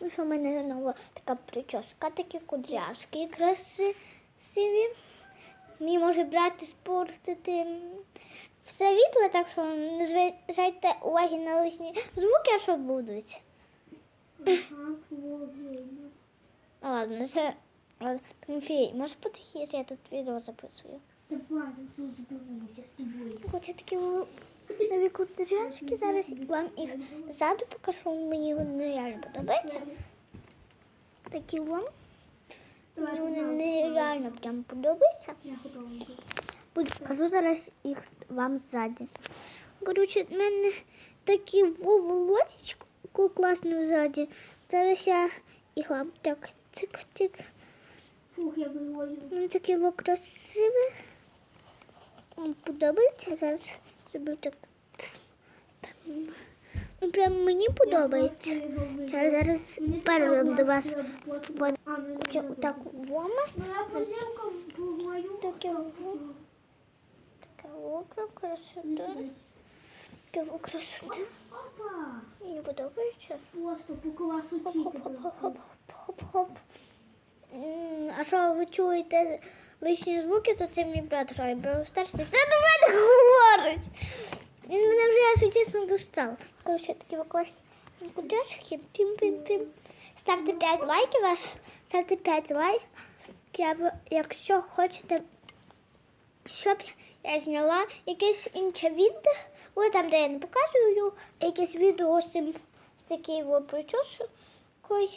Ну що в мене нова така прическа, такі кудряшки красиві. Мені може брати спортити все відео, так що не зважайте уваги на лишні звуки, що будуть. А, Ладно, це. Тимофій, можеш потихіше, я тут відео записую. Давай, дивимося з тобою. Хоча такі в- нові кудряшки, зараз вам їх ззаду покажу, мені вони реально подобаються. Такі вам. Мені вони нереально прям подобаються. Буду покажу зараз їх вам ззаді. Коротше, в мене такі во- волосечко класно ззаді. Зараз я їх вам так вивожу. Вони такі красиві. Вам подобається? Зараз зроблю так. Ну, прям мені подобається. Це зараз передам до вас. Отак вома. Таке. Таке красота. Таке красота. Мені подобається. Класу тільки. Хоп-хоп-хоп-хоп-хоп. А що ви чуєте лишні звуки, то це мій брат грає Stars і все до мене говорить. Він мене вже, якщо чесно, достав. Коротше, такі класні кудяшки. Пім-пім-пім. Ставте 5 лайків ваш. Ставте 5 лайків. Якщо хочете, щоб я зняла якесь інше відео, ой, там, де я не показую, якесь відео з, цим, з такою прическою. Я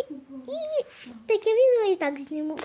і, і таке відео і так зніму.